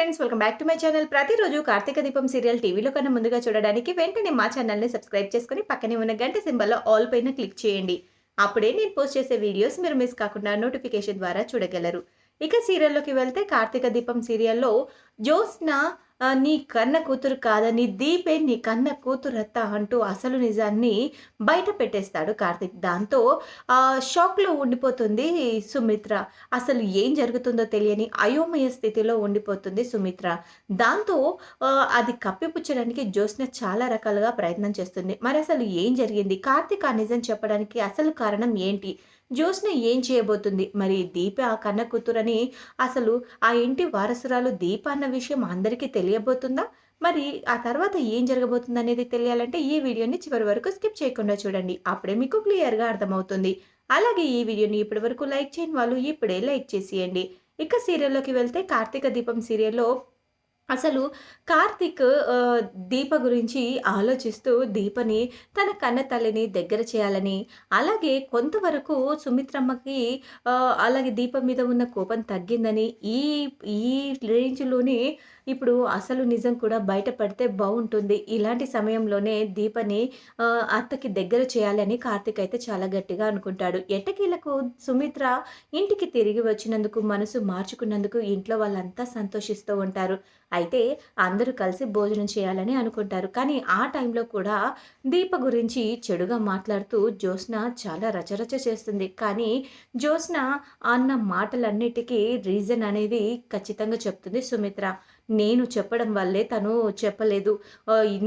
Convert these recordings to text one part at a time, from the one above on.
Friends welcome back to my channel ప్రతిరోజు కార్తీక దీపం serial టీవీలో కన్నా ముందుగా చూడడానికి వెంటనే మా ఛానల్ని సబ్స్క్రైబ్ చేసుకుని పక్కనే ఉన్న గంట సింబల్లో ఆల్ పైన క్లిక్ చేయండి. అప్పుడే నేను పోస్ట్ చేసే వీడియోస్ మీరు మిస్ కాకుండా నోటిఫికేషన్ ద్వారా చూడగలరు. ఇక సీరియల్లోకి వెళ్తే కార్తీక దీపం సీరియల్లో జోస్న నీ కన్న కూతురు కాదని దీపే నీ కన్న కూతురత్త అంటూ అసలు నిజాన్ని బయట పెట్టేస్తాడు కార్తీక్. దాంతో షాక్లో ఉండిపోతుంది సుమిత్ర. అసలు ఏం జరుగుతుందో తెలియని అయోమయ స్థితిలో ఉండిపోతుంది సుమిత్ర. దాంతో అది కప్పిపుచ్చడానికి జ్యోత్స్న చాలా రకాలుగా ప్రయత్నం చేస్తుంది. మరి అసలు ఏం జరిగింది? కార్తీక్ ఆ నిజం చెప్పడానికి అసలు కారణం ఏంటి? జ్యోత్స్న ఏం చేయబోతుంది? మరి దీప ఆ కన్న కూతురని అసలు ఆ ఇంటి వారసురాలు దీప అన్న విషయం అందరికీ తెలియబోతుందా? మరి ఆ తర్వాత ఏం జరగబోతుంది అనేది తెలియాలంటే ఈ వీడియోని చివరి వరకు స్కిప్ చేయకుండా చూడండి. అప్పుడే మీకు క్లియర్గా అర్థమవుతుంది. అలాగే ఈ వీడియోని ఇప్పటి వరకు లైక్ చేయని వాళ్ళు ఇప్పుడే లైక్ చేసేయండి. ఇక సీరియల్లోకి వెళ్తే కార్తీక దీపం సీరియల్లో అసలు కార్తిక్ దీప గురించి ఆలోచిస్తూ దీపని తన కన్న తల్లిని దగ్గర చేయాలని అలాగే కొంతవరకు సుమిత్రమ్మకి అలాగే దీపం మీద ఉన్న కోపం తగ్గిందని ఈ ఈ రేంజ్లోనే ఇప్పుడు అసలు నిజం కూడా బయటపడితే బాగుంటుంది. ఇలాంటి సమయంలోనే దీపని అత్తకి దగ్గర చేయాలని కార్తిక్ అయితే చాలా గట్టిగా అనుకుంటాడు. ఎట్టకీలకు సుమిత్ర ఇంటికి తిరిగి వచ్చినందుకు మనసు మార్చుకున్నందుకు ఇంట్లో వాళ్ళంతా సంతోషిస్తూ ఉంటారు. అయితే అందరూ కలిసి భోజనం చేయాలని అనుకుంటారు. కానీ ఆ టైంలో కూడా దీప గురించి చెడుగా మాట్లాడుతూ జ్యోత్స్న చాలా రచరచ చేస్తుంది. కానీ జ్యోత్స్న అన్న మాటలన్నిటికీ రీజన్ అనేది ఖచ్చితంగా చెప్తుంది సుమిత్ర. నేను చెప్పడం వల్లే తను చెప్పలేదు.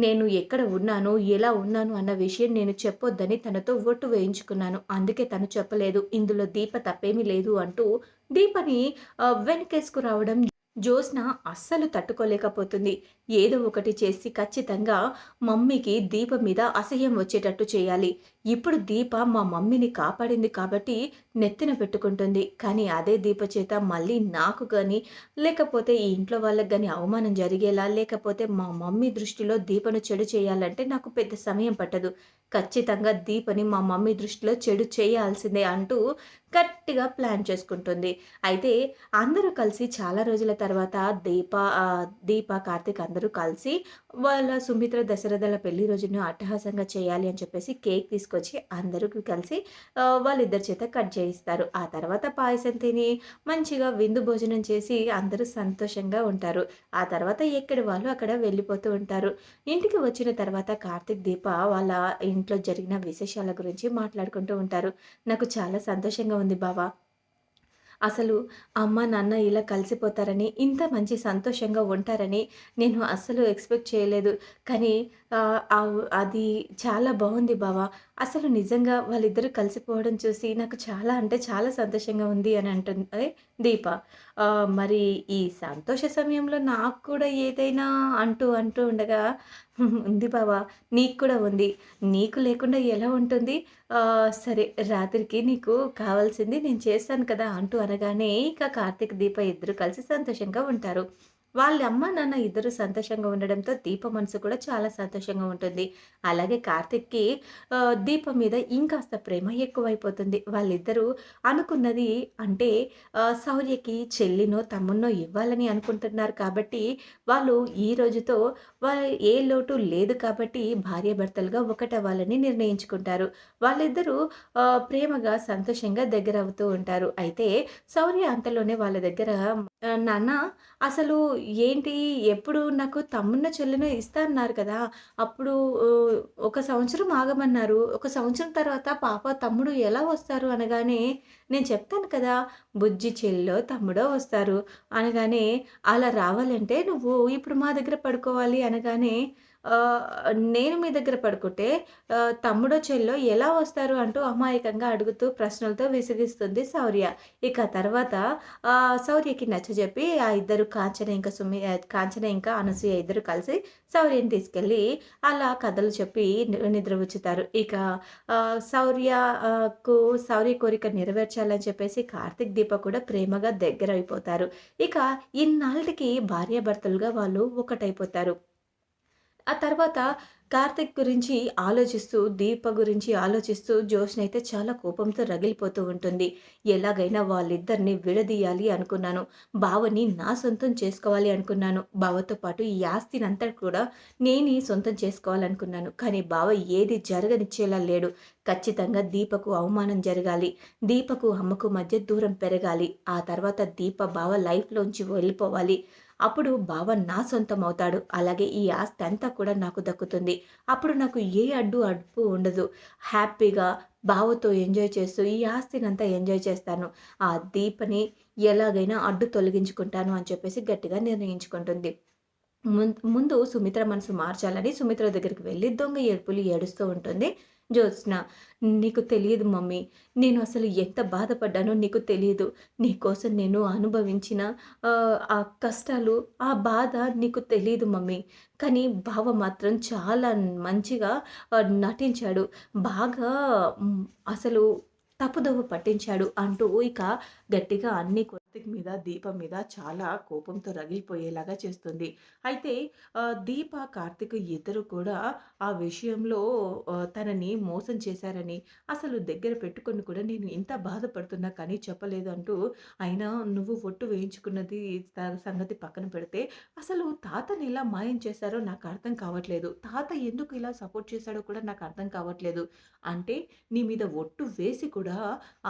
నేను ఎక్కడ ఉన్నాను ఎలా ఉన్నాను అన్న విషయం నేను చెప్పొద్దని తనతో ఒట్టు వేయించుకున్నాను. అందుకే తను చెప్పలేదు. ఇందులో దీప తప్పేమీ లేదు అంటూ దీపని వెనకేసుకురావడం వెనకేసుకు రావడం జ్యోత్స్న అస్సలు తట్టుకోలేకపోతుంది. ఏదో ఒకటి చేసి ఖచ్చితంగా మమ్మీకి దీప మీద అసహ్యం వచ్చేటట్టు చేయాలి. ఇప్పుడు దీప మా మమ్మీని కాపాడింది కాబట్టి నెత్తిన పెట్టుకుంటుంది. కానీ అదే దీప చేత మళ్ళీ నాకు కానీ లేకపోతే ఈ ఇంట్లో వాళ్ళకి కానీ అవమానం జరిగేలా లేకపోతే మా మమ్మీ దృష్టిలో దీపను చెడు చేయాలంటే నాకు పెద్ద సమయం పట్టదు. ఖచ్చితంగా దీపని మా మమ్మీ దృష్టిలో చెడు చేయాల్సిందే అంటూ గట్టిగా ప్లాన్ చేసుకుంటుంది. అయితే అందరూ కలిసి చాలా రోజుల తర్వాత దీప దీప కార్తిక్ అందరూ కలిసి వాళ్ళ సుమిత్ర దశరథల పెళ్ళి రోజును అట్టహాసంగా చేయాలి అని చెప్పేసి కేక్ తీసుకొచ్చి అందరూ కలిసి వాళ్ళిద్దరి చేత కట్ చేయిస్తారు. ఆ తర్వాత పాయసం తిని మంచిగా విందు భోజనం చేసి అందరూ సంతోషంగా ఉంటారు. ఆ తర్వాత ఎక్కడి వాళ్ళు అక్కడ వెళ్ళిపోతూ ఉంటారు. ఇంటికి వచ్చిన తర్వాత కార్తిక్ దీప వాళ్ళ ఇంట్లో జరిగిన విశేషాల గురించి మాట్లాడుకుంటూ ఉంటారు. నాకు చాలా సంతోషంగా ఉంది బావా. అసలు అమ్మ నాన్న ఇలా కలిసిపోతారని ఇంత మంచి సంతోషంగా ఉంటారని నేను అస్సలు ఎక్స్పెక్ట్ చేయలేదు. కానీ అది చాలా బాగుంది బావా. అసలు నిజంగా వాళ్ళిద్దరూ కలిసిపోవడం చూసి నాకు చాలా అంటే చాలా సంతోషంగా ఉంది అని అంటుంది దీప. మరి ఈ సంతోష సమయంలో నాకు కూడా ఏదైనా అంటూ అంటూ ఉండగా ఉంది బావా నీకు కూడా ఉంది. నీకు లేకుండా ఎలా ఉంటుంది? సరే రాత్రికి నీకు కావాల్సింది నేను చేస్తాను కదా అంటూ అనగానే ఇక కార్తీక్ దీప ఇద్దరు కలిసి సంతోషంగా ఉంటారు. వాళ్ళ అమ్మ నాన్న ఇద్దరు సంతోషంగా ఉండడంతో దీప మనసు కూడా చాలా సంతోషంగా ఉంటుంది. అలాగే కార్తిక్కి దీప మీద ఇంకాస్త ప్రేమ ఎక్కువైపోతుంది. వాళ్ళిద్దరూ అనుకున్నది అంటే సౌర్యకి శౌర్యకి చెల్లినో తమ్మున్నో ఇవ్వాలని అనుకుంటున్నారు కాబట్టి వాళ్ళు ఈ రోజుతో వాళ్ళ ఏ లోటు లేదు కాబట్టి భార్యాభర్తలుగా ఒకటవ్వాలని నిర్ణయించుకుంటారు. వాళ్ళిద్దరూ ప్రేమగా సంతోషంగా దగ్గర అవుతూ ఉంటారు. అయితే శౌర్య అంతలోనే వాళ్ళ దగ్గర నాన్న అసలు ఏంటి? ఎప్పుడు నాకు తమ్మున్న చెల్లినో ఇస్తా అన్నారు కదా అప్పుడు ఒక సంవత్సరం ఆగమన్నారు. ఒక సంవత్సరం తర్వాత పాప తమ్ముడు ఎలా వస్తారు? అనగానే నేను చెప్తాను కదా బుజ్జి చెల్లో తమ్ముడో వస్తారు. అనగానే అలా రావాలంటే నువ్వు ఇప్పుడు మా దగ్గర పడుకోవాలి. అనగానే నేను మీ దగ్గర పడుకుంటే తమ్ముడో చెల్లో ఎలా వస్తారు అంటూ అమాయకంగా అడుగుతూ ప్రశ్నలతో విసిగిస్తుంది శౌర్య. ఇక తర్వాత శౌర్యకి నచ్చజెప్పి ఆ ఇద్దరు కాంచన ఇంకా సుమి కాంచన ఇంకా అనసూయ ఇద్దరు కలిసి శౌర్యని తీసుకెళ్ళి అలా కథలు చెప్పి ని- నిద్రపుచ్చుతారు. ఇక శౌర్యకు శౌర్య కోరిక నెరవేర్చాలని చెప్పేసి కార్తిక్ దీప కూడా ప్రేమగా దగ్గర అయిపోతారు ఇక ఇన్నాళ్ళకి భార్యాభర్తలుగా వాళ్ళు ఒకటైపోతారు. ఆ తర్వాత కార్తిక్ గురించి ఆలోచిస్తూ, దీప గురించి ఆలోచిస్తూ జ్యోత్స్న చాలా కోపంతో రగిలిపోతూ ఉంటుంది. ఎలాగైనా వాళ్ళిద్దరిని విడదీయాలి అనుకున్నాను. బావని నా సొంతం చేసుకోవాలి అనుకున్నాను. బావతో పాటు ఈ ఆస్తినంతా కూడా నేనే సొంతం చేసుకోవాలనుకున్నాను. కానీ బావ ఏది జరగనిచ్చేలా లేడు. ఖచ్చితంగా దీపకు అవమానం జరగాలి. దీపకు, అమ్మకు మధ్య దూరం పెరగాలి. ఆ తర్వాత దీప బావ లైఫ్‌లోంచి వెళ్ళిపోవాలి. అప్పుడు బావ నా సొంతం అవుతాడు. అలాగే ఈ ఆస్తి అంతా కూడా నాకు దక్కుతుంది. అప్పుడు నాకు ఏ అడ్డు అడ్డు ఉండదు. హ్యాపీగా బావతో ఎంజాయ్ చేస్తూ ఈ ఆస్తినంతా ఎంజాయ్ చేస్తాను. ఆ దీపని ఎలాగైనా అడ్డు తొలగించుకుంటాను అని చెప్పేసి గట్టిగా నిర్ణయించుకుంటుంది. ముందు సుమిత్ర మనసు మార్చాలని సుమిత్ర దగ్గరికి వెళ్ళి దొంగ ఏడుపులు ఏడుస్తూ ఉంటుంది. జ్యోత్స్న నీకు తెలియదు మమ్మీ. నేను అసలు ఎంత బాధపడ్డానో నీకు తెలియదు. నీకోసం నేను అనుభవించిన ఆ కష్టాలు ఆ బాధ నీకు తెలియదు మమ్మీ. కానీ బావ మాత్రం చాలా మంచిగా నటించాడు. బాగా అసలు తప్పుదోవ పట్టించాడు అంటూ ఇక గట్టిగా అన్ని కార్తిక్ మీద దీపం మీద చాలా కోపంతో రగిలిపోయేలాగా చేస్తుంది. అయితే దీప కార్తిక్ ఇద్దరు కూడా ఆ విషయంలో తనని మోసం చేశారని అసలు దగ్గర పెట్టుకొని కూడా నేను ఇంత బాధపడుతున్నా కానీ చెప్పలేదు అంటూ అయినా నువ్వు ఒట్టు వేయించుకున్నది సంగతి పక్కన పెడితే అసలు తాతని ఎలా మాయం చేశారో నాకు అర్థం కావట్లేదు. తాత ఎందుకు ఇలా సపోర్ట్ చేశాడో కూడా నాకు అర్థం కావట్లేదు. అంటే నీ మీద ఒట్టు వేసి కూడా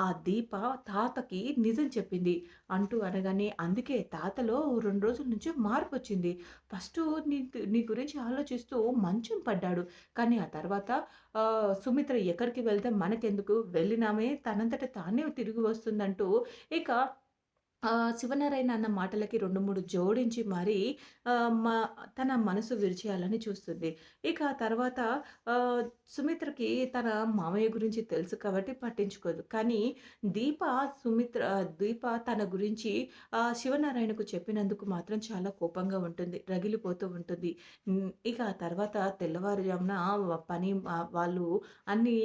ఆ దీప తాతకి నిజం చెప్పింది. అంటూ అనగానే అందుకే తాతలో రెండు రోజుల నుంచి మార్పు వచ్చింది ఫస్ట్ నీ నీ గురించి ఆలోచిస్తూ మంచం పడ్డాడు. కానీ ఆ తర్వాత సుమిత్ర ఎక్కడికి వెళ్తే మనకెందుకు? వెళ్ళినామే తనంతట తానే తిరిగి వస్తుందంటూ ఇక శివనారాయణ అన్న మాటలకి రెండు మూడు జోడించి మరి మా తన మనసు విరిచేయాలని చూస్తుంది. ఇక ఆ తర్వాత సుమిత్రకి తన మామయ్య గురించి తెలుసు కాబట్టి పట్టించుకోదు. కానీ దీప సుమిత్ర దీప తన గురించి శివనారాయణకు చెప్పినందుకు మాత్రం చాలా కోపంగా ఉంటుంది రగిలిపోతూ ఉంటుంది. ఇక ఆ తర్వాత తెల్లవారుజామున పని వాళ్ళు అన్నీ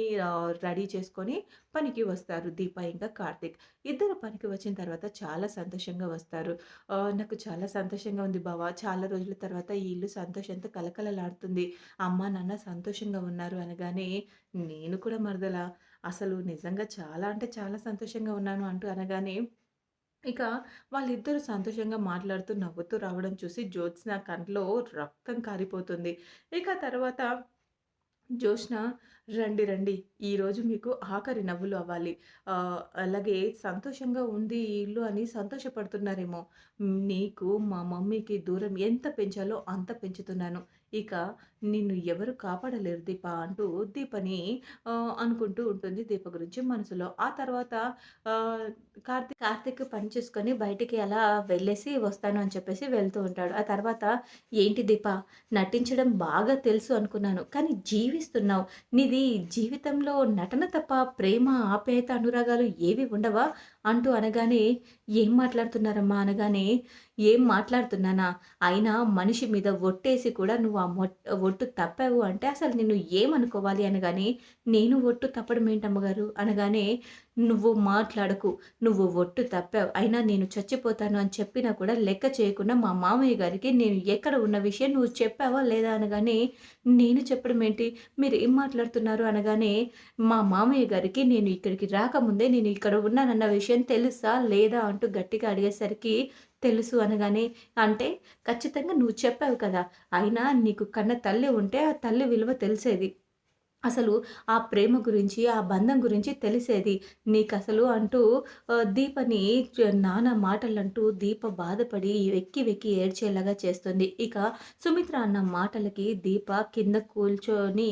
రెడీ చేసుకొని పనికి వస్తారు దీప ఇంకా కార్తిక్. ఇద్దరు పనికి వచ్చిన తర్వాత చాలా సంతోషంగా వస్తారు. నాకు చాలా సంతోషంగా ఉంది బావ. చాలా రోజుల తర్వాత ఈ ఇల్లు సంతోషంతో కలకలలాడుతుంది. అమ్మ నాన్న సంతోషంగా ఉన్నారు అనగానే నేను కూడా మరదల అసలు నిజంగా చాలా అంటే చాలా సంతోషంగా ఉన్నాను అంటూ అనగానే ఇక వాళ్ళిద్దరూ సంతోషంగా మాట్లాడుతూ నవ్వుతూ రావడం చూసి జ్యోత్స్న కంట్లో రక్తం కారిపోతుంది. ఇక తర్వాత జోష్న రండి రండి. ఈరోజు మీకు ఆఖరి నవ్వులు అవ్వాలి. అలాగే సంతోషంగా ఉంది ఈ ఇల్లు అని సంతోషపడుతున్నారేమో. నీకు మా మమ్మీకి దూరం ఎంత పెంచాలో అంత పెంచుతున్నాను. ఇక నిన్ను ఎవరు కాపాడలేరు దీప అంటూ దీపని అనుకుంటూ ఉంటుంది దీప గురించి మనసులో. ఆ తర్వాత కార్తీక్ కార్తీక్ పని చేసుకొని బయటికి అలా వెళ్ళేసి వస్తాను అని చెప్పేసి వెళ్తూ ఉంటాడు. ఆ తర్వాత ఏంటి దీప నటించడం బాగా తెలుసు అనుకున్నాను కానీ జీవిస్తున్నావు. నీది జీవితంలో నటన తప్ప ప్రేమ ఆప్యాయత అనురాగాలు ఏవి ఉండవా? అంటూ అనగానే ఏం మాట్లాడుతున్నారమ్మా? అనగానే ఏం మాట్లాడుతున్నానా? అయినా మనిషి మీద ఒట్టేసి కూడా నువ్వు ఆ ఒట్టు తప్పావు అంటే అసలు నిన్ను ఏమనుకోవాలి? అనగానే నేను ఒట్టు తప్పడం ఏంటమ్మగారు అనగానే నువ్వు మాట్లాడకు. నువ్వు ఒట్టు తప్పావు. అయినా నేను చచ్చిపోతాను అని చెప్పినా కూడా లెక్క చేయకుండా మా మామయ్య గారికి నేను ఎక్కడ ఉన్న విషయం నువ్వు చెప్పావా లేదా? అనగానే నేను చెప్పడం ఏంటి? మీరు ఏం మాట్లాడుతున్నారు? అనగానే మా మామయ్య గారికి నేను ఇక్కడికి రాకముందే నేను ఇక్కడ ఉన్నానన్న విషయం తెలుసా? లేదా? అంటూ గట్టిగా అడిగేసరికి తెలుసు అనగానే అంటే ఖచ్చితంగా నువ్వు చెప్పావు కదా అయినా నీకు కన్న తల్లి ఉంటే ఆ తల్లి విలువ తెలిసేది. అసలు ఆ ప్రేమ గురించి ఆ బంధం గురించి తెలిసేది నీకు అసలు అంటూ దీపని నానా మాటలంటూ దీప బాధపడి వెక్కి వెక్కి ఏడ్చేలాగా చేస్తుంది. ఇక సుమిత్ర అన్న మాటలకి దీప కింద కూల్చొని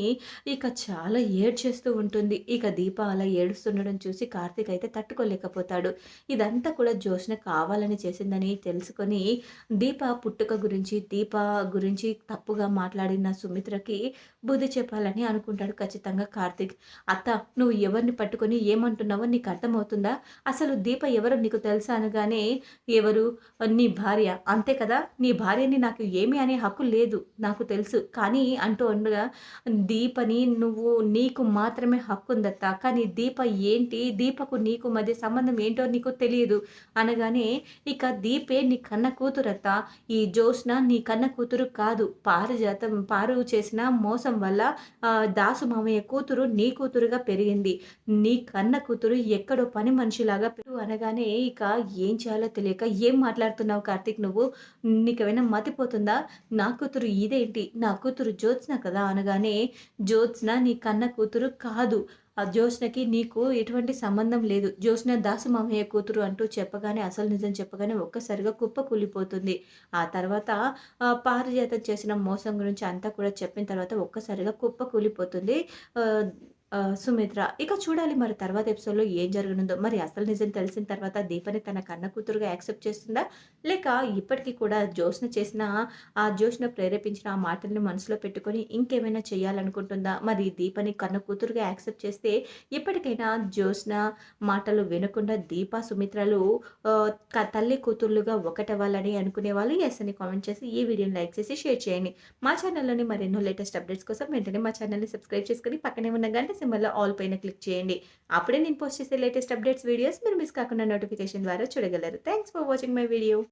ఇక చాలా ఏడ్చేస్తూ ఉంటుంది. ఇక దీప అలా ఏడుస్తుండడం చూసి కార్తీక్ అయితే తట్టుకోలేకపోతాడు. ఇదంతా కూడా జోష్న కావాలని చేసిందని తెలుసుకొని దీప పుట్టుక గురించి దీప గురించి తప్పుగా మాట్లాడిన సుమిత్రకి బుద్ధి చెప్పాలని అనుకుంటాడు. ఖచ్చితంగా కార్తీక్. అత్త నువ్వు ఎవరిని పట్టుకొని ఏమంటున్నావో నీకు అర్థమవుతుందా? అసలు దీప ఎవరో నీకు తెలుసా అనగానే ఎవరు? నీ భార్య. అంతే కదా? నీ భార్యని నాకు ఏమి అనే హక్కు లేదు నాకు తెలుసు. కానీ అంటూ ఉండగా దీపని నువ్వు నీకు మాత్రమే హక్కు ఉందత్త కానీ దీప ఏంటి? దీపకు నీకు మధ్య సంబంధం ఏంటో నీకు తెలియదు అనగానే ఇక దీపే నీ కన్న కూతురత్త ఈ జోష్న నీ కన్న కూతురు కాదు. పారిజాతం పారు చేసిన మోసం వల్ల దాసు మామయ్య కూతురు నీ కూతురుగా పెరిగింది. నీ కన్న కూతురు ఎక్కడో పని మనిషిలాగా పెరుగు అనగానే ఇక ఏం చేయాలో తెలియక ఏం మాట్లాడుతున్నావు కార్తీక్ నువ్వు? నీకేమైనా మతిపోతుందా? నా కూతురు ఇదేంటి? నా కూతురు జ్యోత్స్న కదా అనగానే జ్యోత్స్న నీ కన్న కూతురు కాదు. ఆ జ్యోత్స్నకి నీకు ఎటువంటి సంబంధం లేదు. జ్యోత్స్న దాసు మామయ్య కూతురు అంటూ చెప్పగానే అసలు నిజం చెప్పగానే ఒక్కసారిగా కుప్ప కూలిపోతుంది. ఆ తర్వాత పారిజాతం చేసిన మోసం గురించి అంతా కూడా చెప్పిన తర్వాత ఒక్కసారిగా కుప్ప కూలిపోతుంది. సుమిత్ర ఇక చూడాలి మరి తర్వాత ఎపిసోడ్లో ఏం జరగనుందో. మరి అసలు నిజం తెలిసిన తర్వాత దీపని తన కన్న కూతురుగా యాక్సెప్ట్ చేస్తుందా? లేక ఇప్పటికీ కూడా జ్యోత్స్న చేసిన ఆ జ్యోత్స్న ప్రేరేపించిన ఆ మాటల్ని మనసులో పెట్టుకొని ఇంకేమైనా చేయాలనుకుంటుందా? మరి దీపని కన్న కూతురుగా యాక్సెప్ట్ చేస్తే ఇప్పటికైనా జ్యోత్స్న మాటలు వినకుండా దీప సుమిత్రలు తల్లి కూతుర్లుగా ఒకటవ్వాలని అనుకునే వాళ్ళు ఎస్ అని కామెంట్ చేసి ఈ వీడియోని లైక్ చేసి షేర్ చేయండి. మా ఛానల్లోని మరెన్నో లేటెస్ట్ అప్డేట్స్ కోసం వెంటనే మా ఛానల్ని సబ్స్క్రైబ్ చేసుకుని పక్కనే ఉన్న గంట సింబల్లో ఆల్ పైన క్లిక్ చేయండి. అప్పుడే నేను పోస్ట్ చేసే లేటెస్ట్ అప్డేట్స్ వీడియోస్ మీరు మిస్ కాకుండా నోటిఫికేషన్ ద్వారా చూడగలరు. Thanks for watching my video